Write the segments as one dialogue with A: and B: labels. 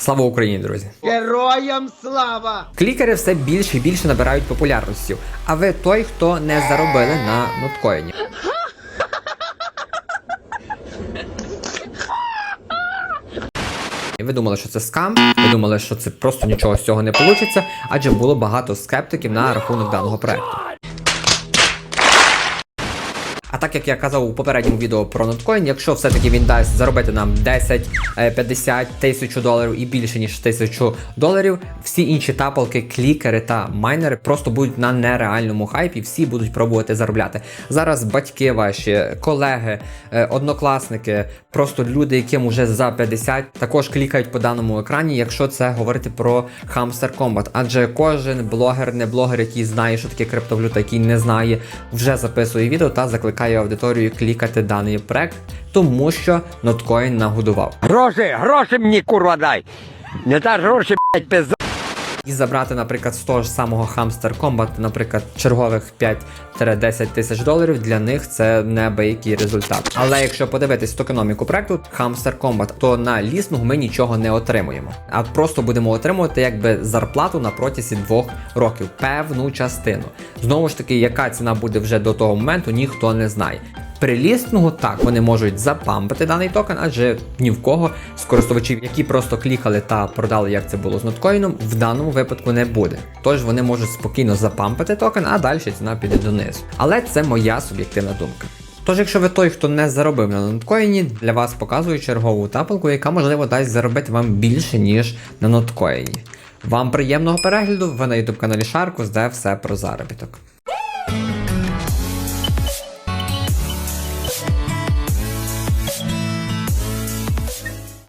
A: Слава Україні, друзі!
B: Героям слава!
A: Клікери все більше і більше набирають популярності. А ви той, хто не заробили на ноткоїні. Ви думали, що це скам, ви думали, що це просто нічого з цього не вийде, адже було багато скептиків на рахунок даного проекту. А так як я казав у попередньому відео про ноткоін, якщо все-таки він дасть заробити нам 10, е, 50 тисячу доларів і більше ніж тисячу доларів, всі інші тапалки, клікери та майнери просто будуть на нереальному хайпі, всі будуть пробувати заробляти. Зараз батьки ваші, колеги, е, однокласники, просто люди, яким уже за 50, також клікають по даному екрані, якщо це говорити про Hamster Combat. Адже кожен блогер, не блогер, який знає, що таке криптовалюта, який не знає, вже записує відео та закликає аудиторію клікати даний проект, тому що ноткоін нагодував.
C: Гроші, гроші мені курва дай. Не та гроші, блядь, пизда.
A: І забрати, наприклад, з того ж самого Hamster Combat, наприклад, чергових 5-10 тисяч доларів, для них це неабиякий результат. Але якщо подивитись токеноміку проекту Hamster Combat, то на лісного ми нічого не отримуємо, а просто будемо отримувати якби зарплату на протязі двох років, певну частину. Знову ж таки, яка ціна буде вже до того моменту, ніхто не знає. При лістингу так вони можуть запампити даний токен, адже ні в кого з користувачів, які просто клікали та продали, як це було з ноткоїном, в даному випадку не буде. Тож вони можуть спокійно запампити токен, а далі ціна піде донизу. Але це моя суб'єктивна думка. Тож, якщо ви той, хто не заробив на ноткоїні, для вас показую чергову тапалку, яка можливо дасть заробити вам більше, ніж на ноткоїні. Вам приємного перегляду, ви на YouTube каналі Шаркус, де все про заробіток.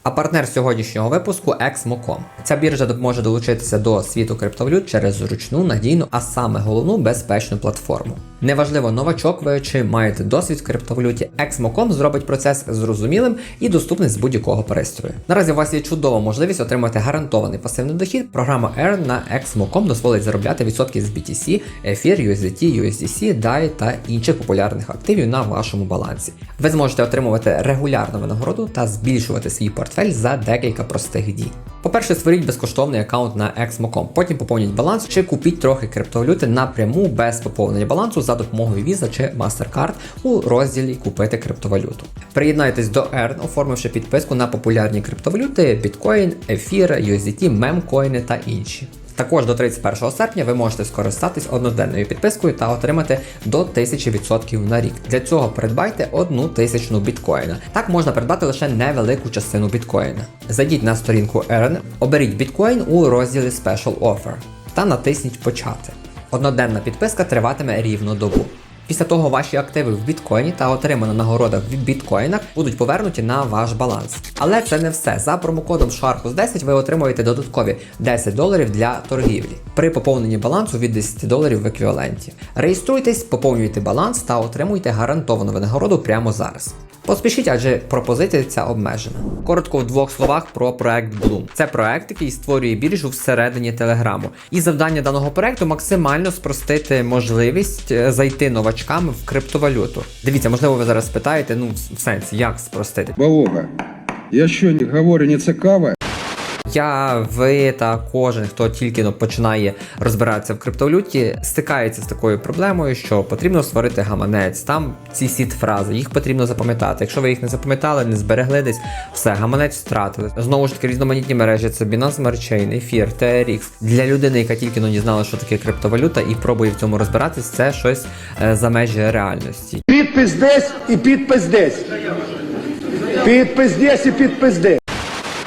A: А партнер сьогоднішнього випуску Exmo.com. Ця біржа допоможе долучитися до світу криптовалют через зручну, надійну, а саме головну безпечну платформу. Неважливо, новачок ви чи маєте досвід в криптовалюті, Exmo.com зробить процес зрозумілим і доступним з будь-якого пристрою. Наразі у вас є чудова можливість отримати гарантований пасивний дохід. Програма Earn на Exmo.com дозволить заробляти відсотки з BTC, Ефір, USDT, USDC, DAI та інших популярних активів на вашому балансі. Ви зможете отримувати регулярну винагороду та збільшувати свій портфель за декілька простих дій. По-перше, створіть безкоштовний аккаунт на Exmo.com, потім поповніть баланс чи купіть трохи криптовалюти напряму без поповнення балансу за допомогою Visa чи MasterCard у розділі Купити криптовалюту. Приєднайтесь до Earn, оформивши підписку на популярні криптовалюти Bitcoin, Ефір, USDT, мемкоїни та інші. Також до 31 серпня ви можете скористатись одноденною підпискою та отримати до 1000% на рік. Для цього придбайте одну тисячну біткоїна. Так можна придбати лише невелику частину біткоїна. Зайдіть на сторінку Earn, оберіть біткоін у розділі Special Offer та натисніть Почати. Одноденна підписка триватиме рівно добу. Після того ваші активи в біткоїні та отримана нагорода в біткоїнах будуть повернуті на ваш баланс. Але це не все. За промокодом SHARKUS10 ви отримуєте додаткові 10 доларів для торгівлі при поповненні балансу від 10 доларів в еквіваленті. Реєструйтесь, поповнюйте баланс та отримуйте гарантовану винагороду прямо зараз. Поспішіть, адже пропозиція ця обмежена. Коротко в двох словах про проект Bloom. Це проект, який створює біржу всередині Телеграму. І завдання даного проекту максимально спростити можливість е, зайти новачкам в криптовалюту. Дивіться, можливо, ви зараз питаєте, ну в сенсі, як спростити.
D: Волога, я що не говорю не цікаве?
A: Я, ви та кожен, хто тільки починає розбиратися в криптовалюті, стикається з такою проблемою, що потрібно створити гаманець. Там ці сіт фрази, їх потрібно запам'ятати. Якщо ви їх не запам'ятали, не зберегли десь, все, гаманець втратили. Знову ж таки, різноманітні мережі це Binance Smart Chain, Ефір, TRX. Для людини, яка тільки ну, не знала, що таке криптовалюта, і пробує в цьому розбиратись, це щось е, за межі реальності.
B: Підпис десь і підпис десь. Підпис десь і підпис десь.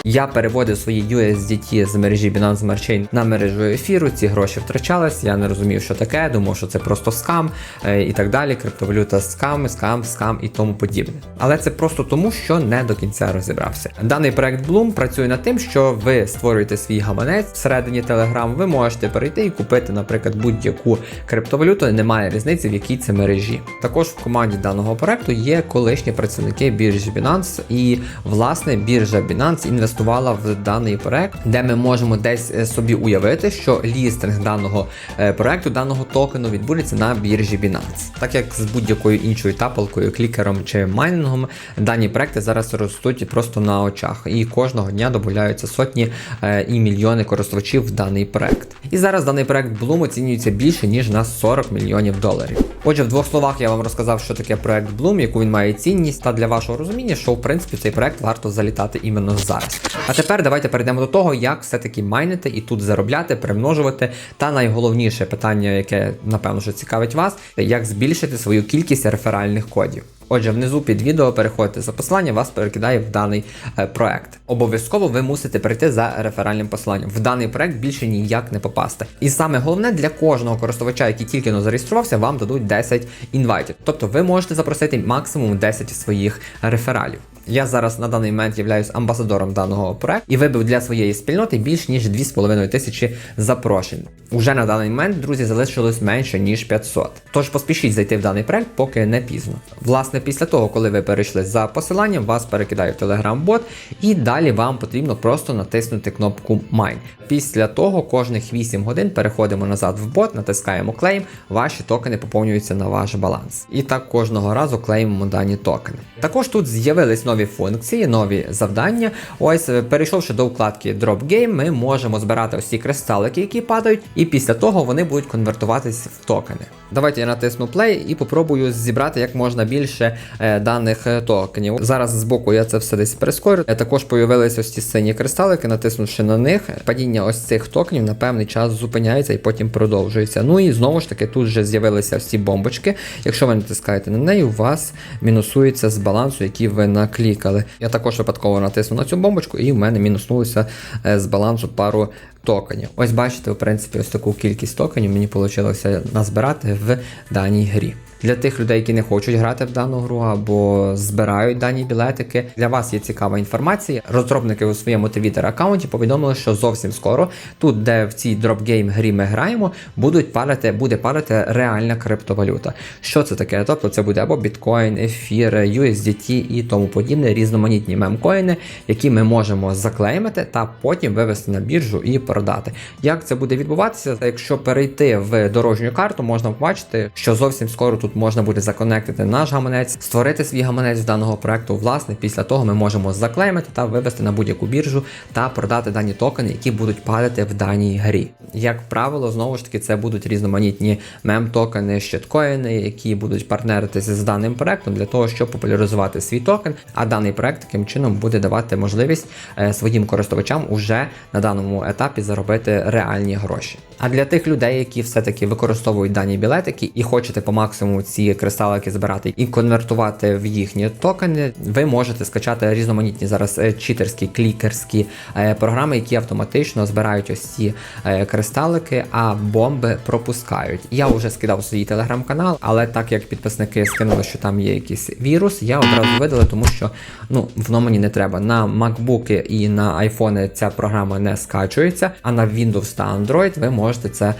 A: Я переводив свої USDT з мережі Binance Smart Chain на мережу ефіру. Ці гроші втрачались. Я не розумів, що таке, думав, що це просто скам е, і так далі. Криптовалюта скам, скам, скам і тому подібне. Але це просто тому, що не до кінця розібрався. Даний проект Bloom працює над тим, що ви створюєте свій гаманець всередині Telegram. Ви можете перейти і купити, наприклад, будь-яку криптовалюту. Немає різниці, в якій це мережі. Також в команді даного проекту є колишні працівники біржі Binance, і власне біржа Binance інвестує інвестувала в даний проект, де ми можемо десь е, собі уявити, що лістинг даного е, проекту, даного токену відбудеться на біржі Binance. Так як з будь-якою іншою тапалкою, клікером чи майнінгом, дані проекти зараз ростуть просто на очах, і кожного дня додаються сотні е, і мільйони користувачів в даний проект. І зараз даний проект Bloom оцінюється більше ніж на 40 мільйонів доларів. Отже, в двох словах я вам розказав, що таке проект Bloom, яку він має цінність, та для вашого розуміння, що в принципі цей проект варто залітати іменно зараз. А тепер давайте перейдемо до того, як все-таки майнити і тут заробляти, примножувати. Та найголовніше питання, яке напевно що цікавить вас, як збільшити свою кількість реферальних кодів. Отже, внизу під відео переходите за посилання, вас перекидає в даний е, проект. Обов'язково ви мусите перейти за реферальним посиланням. В даний проект більше ніяк не попасти. І саме головне для кожного користувача, який тільки но зареєструвався, вам дадуть 10 інвайтів. Тобто ви можете запросити максимум 10 своїх рефералів. Я зараз на даний момент являюсь амбасадором даного проекту і вибив для своєї спільноти більш ніж 2,5 тисячі запрошень. Уже на даний момент, друзі, залишилось менше ніж 500. Тож поспішіть зайти в даний проект, поки не пізно. Власне, після того, коли ви перейшли за посиланням, вас перекидає в Telegram-бот, і далі вам потрібно просто натиснути кнопку Mine. Після того, кожних 8 годин переходимо назад в бот, натискаємо клейм, ваші токени поповнюються на ваш баланс. І так кожного разу клеймимо дані токени. Також тут з'явились нові функції, нові завдання. Ось, е, перейшовши до вкладки Drop Game, ми можемо збирати ці кристалики, які падають, і після того вони будуть конвертуватись в токени. Давайте я натисну Play і попробую зібрати як можна більше е, даних е, токенів. Зараз збоку я це все десь прискорю. Також появились ось ці сині кристалики, натиснувши на них. Падіння ось цих токенів на певний час зупиняється і потім продовжується. Ну і знову ж таки тут вже з'явилися ці бомбочки. Якщо ви натискаєте на неї, у вас мінусується з балансу, який ви наклікали. Я також випадково натиснув на цю бомбочку, і в мене мінуснулося е, з балансу пару токенів. Ось бачите, в принципі, ось таку кількість токенів мені вийшло назбирати в даній грі. Для тих людей, які не хочуть грати в дану гру або збирають дані білетики, для вас є цікава інформація. Розробники у своєму Twitter аккаунті повідомили, що зовсім скоро тут, де в цій дропгейм грі ми граємо, будуть парити, буде парити реальна криптовалюта. Що це таке? Тобто це буде або біткоін, ефір, USDT і тому подібне, різноманітні мемкоїни, які ми можемо заклеймити та потім вивести на біржу і продати. Як це буде відбуватися? Якщо перейти в дорожню карту, можна побачити, що зовсім скоро тут можна буде законектити наш гаманець, створити свій гаманець з даного проекту. Власне, після того ми можемо заклеймити та вивести на будь-яку біржу та продати дані токени, які будуть падати в даній грі. Як правило, знову ж таки, це будуть різноманітні мем-токени, щиткоїни, які будуть партнеритися з даним проектом для того, щоб популяризувати свій токен. А даний проект таким чином буде давати можливість е, своїм користувачам уже на даному етапі заробити реальні гроші. А для тих людей, які все-таки використовують дані білетики і хочете по максимуму ці кристалики збирати і конвертувати в їхні токени, ви можете скачати різноманітні зараз е, читерські клікерські е, програми, які автоматично збирають ось ці е, кристалики, а бомби пропускають. Я вже скидав свій телеграм-канал, але так як підписники скинули, що там є якийсь вірус, я одразу видалив, тому що ну воно мені не треба. На MacBook і на iPhone ця програма не скачується, а на Windows та Android ви можете це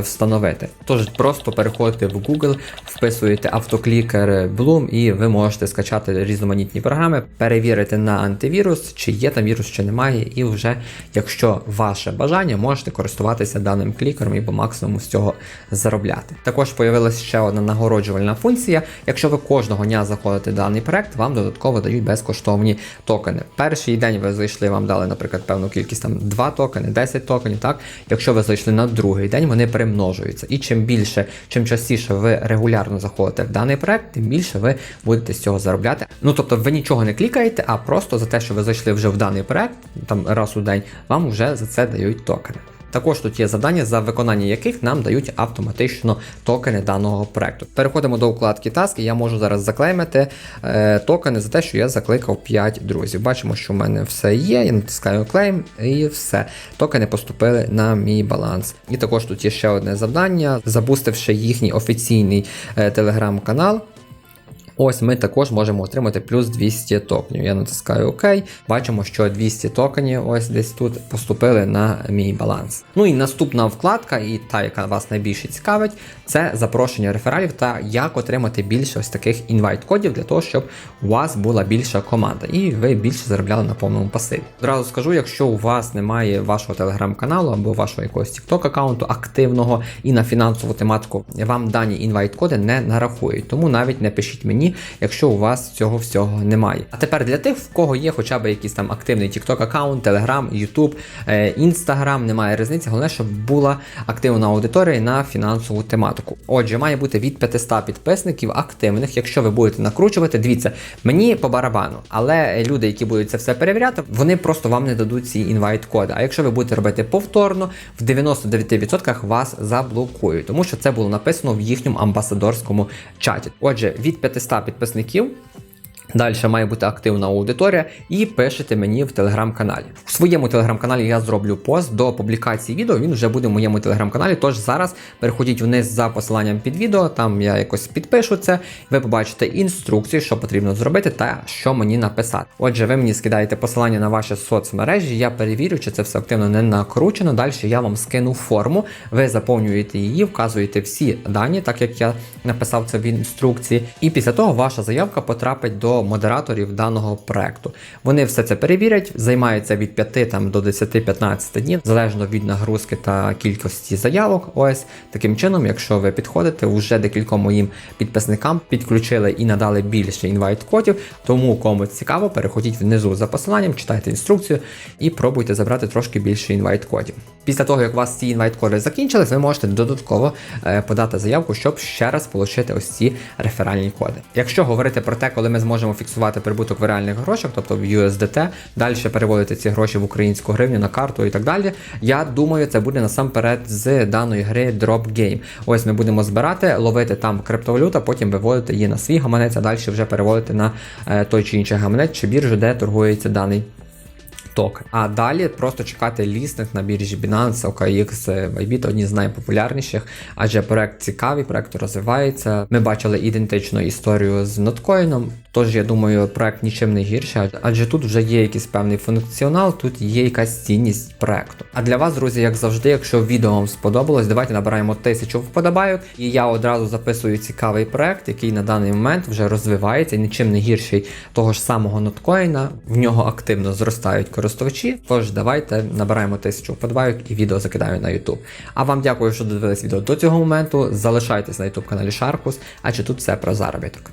A: встановити. Тож просто переходите в Google, вписуєте автоклікер Bloom, і ви можете скачати різноманітні програми, перевірити на антивірус, чи є там вірус, чи немає, і вже, якщо ваше бажання, можете користуватися даним клікером і по максимуму з цього заробляти. Також появилася ще одна нагороджувальна функція. Якщо ви кожного дня заходите в даний проект, вам додатково дають безкоштовні токени. Перший день ви зайшли, вам дали, наприклад, певну кількість там 2 токени, 10 токенів. Так, якщо ви зайшли на другий день, вони примножуються. І чим більше, чим частіше ви регулярно заходите в даний проект, тим більше ви будете з цього заробляти. Ну тобто ви нічого не клікаєте, а просто за те, що ви зайшли вже в даний проект, там раз у день, вам вже за це дають токени. Також тут є завдання, за виконання яких нам дають автоматично токени даного проекту. Переходимо до вкладки таски. Я можу зараз заклеймити е, токени за те, що я закликав 5 друзів. Бачимо, що в мене все є. Я натискаю клейм і все. Токени поступили на мій баланс. І також тут є ще одне завдання, забустивши їхній офіційний е, телеграм-канал. Ось ми також можемо отримати плюс 200 токенів. Я натискаю ОК. Бачимо, що 200 токенів ось десь тут поступили на мій баланс. Ну і наступна вкладка, і та, яка вас найбільше цікавить, це запрошення рефералів та як отримати більше ось таких інвайт-кодів для того, щоб у вас була більша команда і ви більше заробляли на повному пасиві. Одразу скажу, якщо у вас немає вашого телеграм-каналу або вашого якогось TikTok аккаунту активного і на фінансову тематику, вам дані інвайт-коди не нарахують. Тому навіть не пишіть мені, якщо у вас цього всього немає. А тепер для тих, в кого є хоча б якийсь там активний TikTok аккаунт, Telegram, YouTube, е, Instagram, немає різниці. Головне, щоб була активна аудиторія на фінансову тематику. Отже, має бути від 500 підписників активних. Якщо ви будете накручувати, дивіться, мені по барабану, але люди, які будуть це все перевіряти, вони просто вам не дадуть ці інвайт-коди. А якщо ви будете робити повторно, в 99% вас заблокують, тому що це було написано в їхньому амбасадорському чаті. Отже, від 500 підписників. Далі має бути активна аудиторія, і пишете мені в телеграм-каналі. У своєму телеграм-каналі я зроблю пост до публікації відео. Він вже буде в моєму телеграм-каналі. Тож зараз переходіть вниз за посиланням під відео. Там я якось підпишу це. Ви побачите інструкції, що потрібно зробити, та що мені написати. Отже, ви мені скидаєте посилання на ваші соцмережі. Я перевірю, чи це все активно не накручено. Далі я вам скину форму. Ви заповнюєте її, вказуєте всі дані, так як я написав це в інструкції. І після того ваша заявка потрапить до модераторів даного проекту. Вони все це перевірять, займаються від 5 там, до 10-15 днів, залежно від нагрузки та кількості заявок. Ось таким чином, якщо ви підходите, вже декільком моїм підписникам підключили і надали більше інвайт-кодів. Тому кому цікаво, переходіть внизу за посиланням, читайте інструкцію і пробуйте забрати трошки більше інвайт-кодів. Після того, як у вас ці інвайт-коди закінчились, ви можете додатково е, подати заявку, щоб ще раз отримати ось ці реферальні коди. Якщо говорити про те, коли ми зможемо фіксувати прибуток в реальних грошах, тобто в USDT, далі переводити ці гроші в українську гривню на карту і так далі. Я думаю, це буде насамперед з даної гри Drop Game. Ось ми будемо збирати, ловити там криптовалюту, потім виводити її на свій гаманець, а далі вже переводити на е, той чи інший гаманець чи біржу, де торгується даний токен. А далі просто чекати лістинг на біржі Binance, OKX, Bybit, одні з найпопулярніших, адже проект цікавий, проект розвивається. Ми бачили ідентичну історію з ноткоїном. Тож я думаю, проект нічим не гірше, адже тут вже є якийсь певний функціонал, тут є якась цінність проекту. А для вас, друзі, як завжди, якщо відео вам сподобалось, давайте набираємо тисячу вподобайок, і я одразу записую цікавий проект, який на даний момент вже розвивається нічим не гірший того ж самого ноткоїна. В нього активно зростають користувачі. Тож давайте набираємо тисячу вподобайок і відео закидаю на YouTube. А вам дякую, що додивились відео до цього моменту. Залишайтесь на YouTube каналі Sharkus, адже тут все про заробіток.